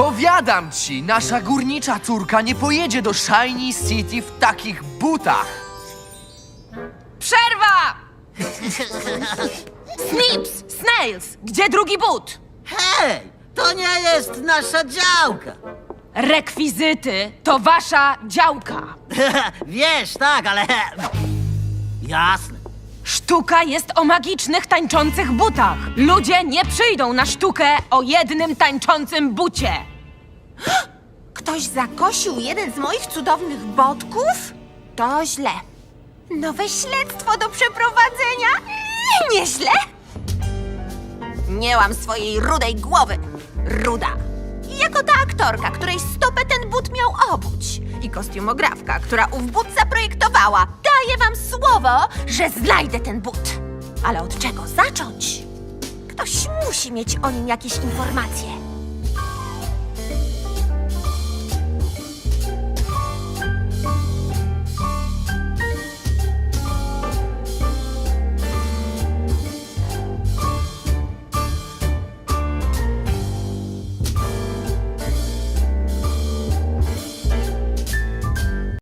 Powiadam ci, nasza górnicza córka nie pojedzie do Shiny City w takich butach. Przerwa! Snips, Snails, gdzie drugi but? Hej, to nie jest nasza działka. Rekwizyty to wasza działka. Wiesz, tak, ale... Jasne. Sztuka jest o magicznych, tańczących butach. Ludzie nie przyjdą na sztukę o jednym tańczącym bucie. Ktoś zakosił jeden z moich cudownych botków? To źle. Nowe śledztwo do przeprowadzenia? Nieźle. Nie mam swojej rudej głowy. Ruda. Jako ta aktorka, której stopę ten but miał obuć. I kostiumografka, która ów but zaprojektowała. Daję wam słowo, że znajdę ten but. Ale od czego zacząć? Ktoś musi mieć o nim jakieś informacje.